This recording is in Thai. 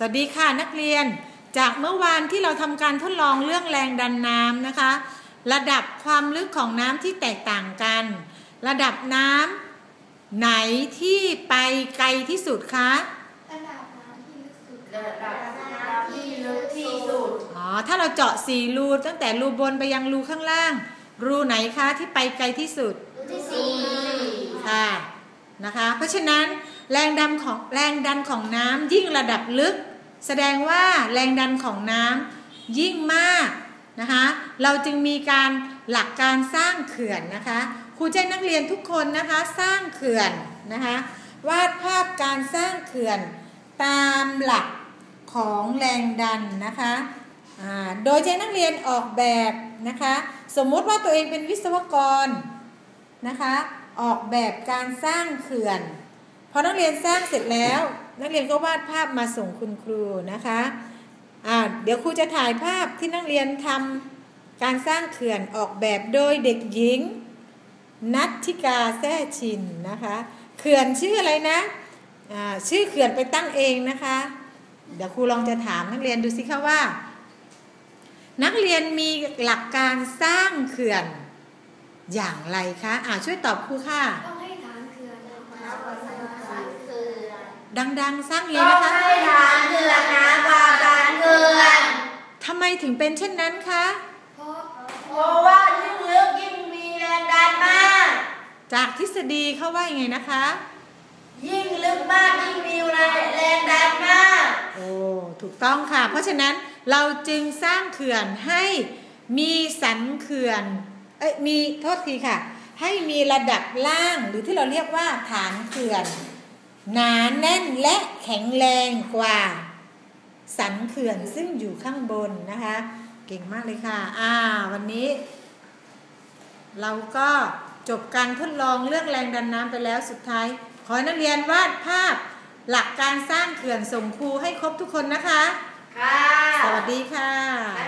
สวัสดีค่ะนักเรียน จากเมื่อวานที่เราทำการทดลองเรื่องแรงดันน้ำนะคะ ระดับความลึกของน้ำที่แตกต่างกัน ระดับน้ำไหนที่ไปไกลที่สุดคะระดับน้ำที่ลึกสุดระดับน้ำที่ลึกที่สุดอ๋อถ้าเราเจาะสี่รูตั้งแต่รูบนไปยังรูข้างล่าง รูไหนคะที่ไปไกลที่สุดที่สี่ค่ะนะคะ เพราะฉะนั้นแรงดันของแรงดันของน้ำยิ่งระดับลึก แสดงว่าแรงดันของน้ำยิ่งมากนะคะ เราจึงมีการหลักการสร้างเขื่อนนะคะครูใจนักเรียนทุกคนนะคะสร้างเขื่อนนะคะวาดภาพการสร้างเขื่อนตามหลักของแรงดันนะคะโดยใช้นักเรียนออกแบบนะคะสมมติว่าตัวเองเป็นวิศวกรนะคะออกแบบการสร้างเขื่อนพอนักเรียนสร้างเสร็จแล้ว นักเรียนก็วาดภาพมาส่งคุณครูนะคะอ่าเดี๋ยวครูจะถ่ายภาพที่นักเรียนทำการสร้างเขื่อนออกแบบโดยเด็กหญิง นัทธิกาแท้ชินนะคะเขื่อนชื่ออะไรนะอ่าชื่อเขื่อนไปตั้งเองนะคะ เดี๋ยวครูลองจะถามนักเรียนดูสิคะว่า นักเรียนมีหลักการสร้างเขื่อนอย่างไรคะอ่าช่วยตอบครูค่ะ ต้องให้ฐานเขื่อนนะคะ คือ ดังๆ สร้างเลต้ยองนะคะให้ฐานเขื่อนหนากว่าฐานเขื่อนทำไมถึงเป็นเช่นนั้นคะเพราะเพราะว่ายิ่งลึกยิ่งมีแรงดันมาก จากทฤษฎีเขาว่ายังไงนะคะ ยิ่งลึกมากยิ่งมีแรงดันมาก โอ้ถูกต้องค่ะ เพราะฉะนั้นเราจึงสร้างเขื่อนให้มีสันเขื่อนเอ้ยมีโทษทีค่ะ ให้มีระดับล่างหรือที่เราเรียกว่าฐานเขื่อน หนาแน่นและแข็งแรงกว่า สันเขื่อนซึ่งอยู่ข้างบนนะคะ เก่งมากเลยค่ะอ่าวันนี้ เราก็จบการทดลองเรื่องแรงดันน้ำไปแล้วสุดท้าย ขอให้นักเรียนวาดภาพหลักการสร้างเขื่อนส่งครูให้ครบทุกคนนะคะ ค่ะ สวัสดีค่ะบ๊ายบาย